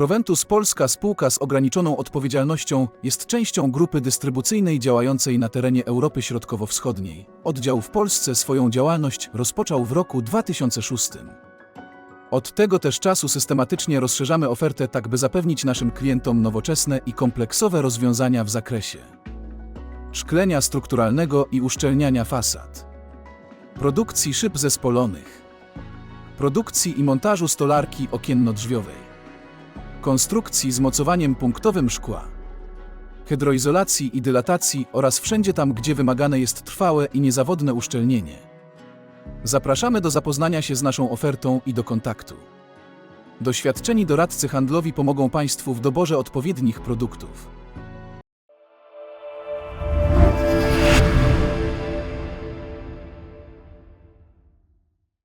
Proventus Polska spółka z ograniczoną odpowiedzialnością jest częścią grupy dystrybucyjnej działającej na terenie Europy Środkowo-Wschodniej. Oddział w Polsce swoją działalność rozpoczął w roku 2006. Od tego też czasu systematycznie rozszerzamy ofertę, tak by zapewnić naszym klientom nowoczesne i kompleksowe rozwiązania w zakresie szklenia strukturalnego i uszczelniania fasad, produkcji szyb zespolonych, produkcji i montażu stolarki okienno-drzwiowej, konstrukcji z mocowaniem punktowym szkła, hydroizolacji i dylatacji oraz wszędzie tam, gdzie wymagane jest trwałe i niezawodne uszczelnienie. Zapraszamy do zapoznania się z naszą ofertą i do kontaktu. Doświadczeni doradcy handlowi pomogą Państwu w doborze odpowiednich produktów.